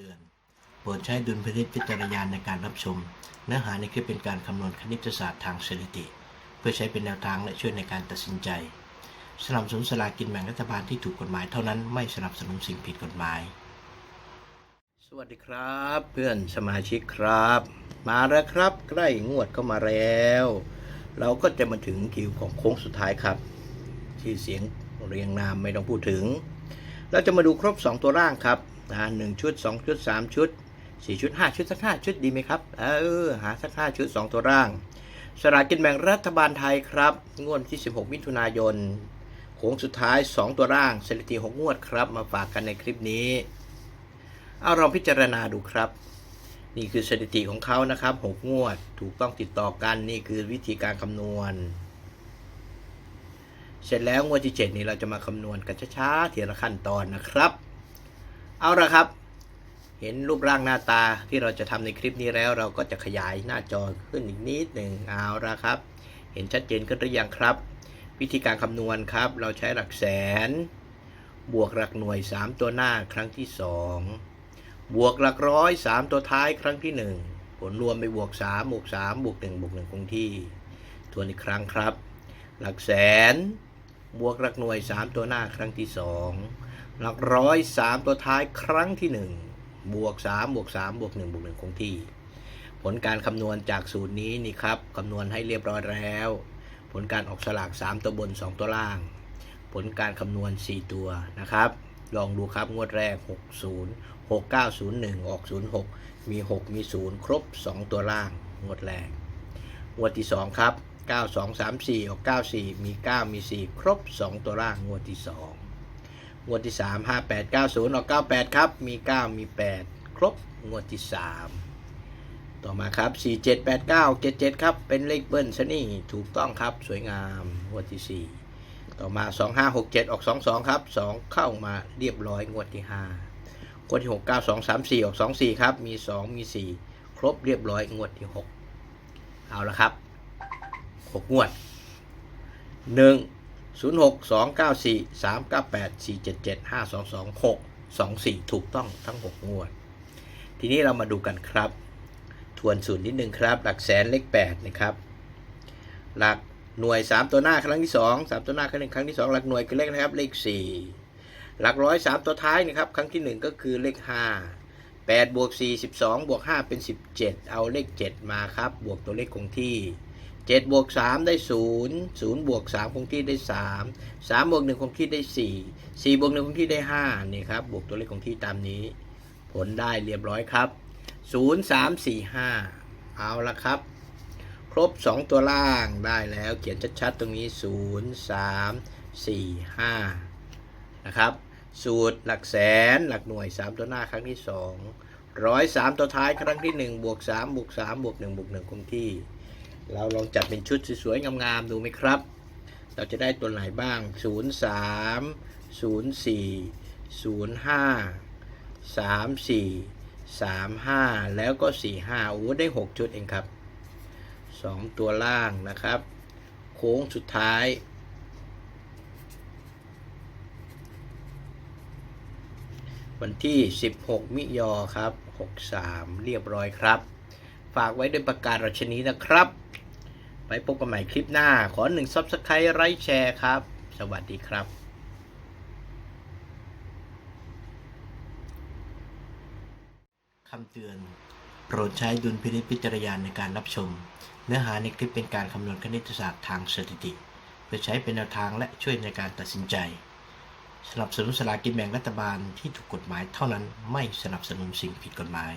เตือน โปรดใช้ดุลพินิจพิจารณาในการรับชม เนื้อหาในคลิปเป็นการคำนวณคณิตศาสตร์ทางสถิติ เพื่อใช้เป็นแนวทางและช่วยในการตัดสินใจสนับสนุนสลากกินแบ่งรัฐบาลที่ถูกกฎหมายเท่านั้นไม่สนับสนุนสิ่งผิดกฎหมาย สวัสดีครับ เพื่อนสมาชิกครับ มาแล้วครับ ใกล้งวดเข้ามาแล้ว เราก็จะมาถึงคิวของโค้งสุดท้ายครับ ที่เสียงเรียงนามไม่ต้องพูดถึง เราจะมาดูครบ 2 ตัวร่างครับ นะหนึ่งชุด2ชุด3ชุด4ชุด5ชุดสัก5ชุดดีไหมครับเออหาสัก5ชุด2ตัวร่าง สลากกินแบ่งรัฐบาลไทยครับ งวดที่ 16 มิถุนายนโค้งสุดท้าย 2 ตัวร่างสถิติ6งวดครับ มาฝากกันในคลิปนี้ เอาเราพิจารณาดูครับ นี่คือสถิติของเขานะครับ 6 งวดถูกต้องติดต่อกันนี่คือวิธีการคำนวณ เสร็จแล้วงวดที่ 7 นี้เราจะมาคำนวณกันช้าๆทีละขั้นตอนนะครับ เอาละครับ เห็นรูปร่างหน้าตาที่เราจะทำในคลิปนี้แล้ว เราก็จะขยายหน้าจอขึ้นอีกนิดหนึ่งเอาละครับ เห็นชัดเจนขึ้นหรือยังครับ วิธีการคำนวณครับ เราใช้หลักแสน บวกหลักหน่วย 3 ตัวหน้าครั้งที่ 2 บวกหลักร้อย 3 ตัวท้ายครั้งที่ 1 ผลรวมไปบวก3บวก3บวก1บวก1คงที่ทวนอีกครั้งครับ หลักแสน บวกหลักหน่วย 3 ตัวหน้าครั้งที่ 2 หลักร้อย3ตัวท้ายครั้งที่1บวก3บวก3บวก1บวก1คงที่ ผลการคำนวณจากสูตรนี้นี่ครับคำนวณให้เรียบร้อยแล้ว ผลการออกสลาก3ตัวบน2ตัวล่าง ผลการคำนวณ4ตัวนะครับลองดูครับงวดแรก 60 6901 ออก 06 มี 6 มี 0 ครบ 2 ตัวล่าง งวดแรก งวดที่ 2 ครับ 9234 ออก 94 มี 9 มี 4 ครบ 2 ตัวล่าง งวดที่ 2 งวดที่สามห้าแปดเก้าศูนย์ออกเก้าแปดครับ มีเก้ามีแปดครบงวดที่สามต่อมาครับสี่เจ็ดแปดเก้าเจ็ดเจ็ดครับ เป็นเลขเบิ้ลซะนี่ถูกต้องครับสวยงามงวดที่สี่ต่อมาสองห้าหกเจ็ดออกสองสองครับสองเข้ามาเรียบร้อยงวดที่ห้างวดที่หกเก้าสองสามสี่ออกสองสี่ครับ มีสองมีสี่ครบเรียบร้อยงวดที่หกเอาละครับหกงวดหนึ่ง 2 9 4 3 9 8 4 7 7 5 2 2 6 2 4 ถูกต้องทั้ง 6 งวด ทีนี้เรามาดูกันครับ ทวนสูตรนิดนึงครับ หลักแสนเลข8นะครับ หลักหน่วย 3 ตัวหน้าครั้งที่ 2 3 ตัวหน้าครั้งหนึ่งครั้งที่ 2 หลักหน่วยคือเลขนะครับ เลข 4 หลักร้อย3ตัวท้ายนะครับ ครั้งที่ 1 ก็คือเลข 5 8บวก4 12บวก5เป็น 17 เอาเลข 7 มาครับ บวกตัวเลขคงที่ 7บวก3ได้ 0 0บวก3คงที่ได้ 3 3บวก1คงที่ได้ 4 4บวก1คงที่ได้5นี่ครับบวกตัวเลขคงที่ตามนี้ ผลได้เรียบร้อยครับ 0 3 4 5 เอาละครับ ครบ 2 ตัวล่างได้แล้วเขียนชัดๆ ตรงนี้ 0 3 4 5 นะครับ สูตรหลักแสนหลักหน่วย 3 ตัวหน้าครั้งที่2ร้อยสามตัวท้ายครั้งที่ 1 บวก 3 บวก 3 บวก 1 บวก 1 คงที่ เราลองจัดเป็นชุดสวยๆงามๆดูไหมครับ เราจะได้ตัวไหนบ้าง 0 3 0 4 0 5 3 4 3 5 แล้วก็ 4 5โอ้ได้ 6 ชุดเองครับ 2 ตัวล่างนะครับ โค้งสุดท้ายวันที่ 16 มิยอครับ 63 เรียบร้อยครับ ฝากไว้ด้วยประกาศรัชนีนะครับ ไปพบกันใหม่คลิปหน้า ขอหนึ่งซับสไครต์ไลค์แชร์ครับ สวัสดีครับคำเตือน โปรดใช้ดุลพินิจพิจารณาในการรับชม เนื้อหาในคลิปเป็นการคำนวณคณิตศาสตร์ทางสถิติ เพื่อใช้เป็นแนวทางและช่วยในการตัดสินใจ สนับสนุนสลากินแบ่งรัฐบาลที่ถูกกฎหมายเท่านั้นไม่สนับสนุนสิ่งผิดกฎหมาย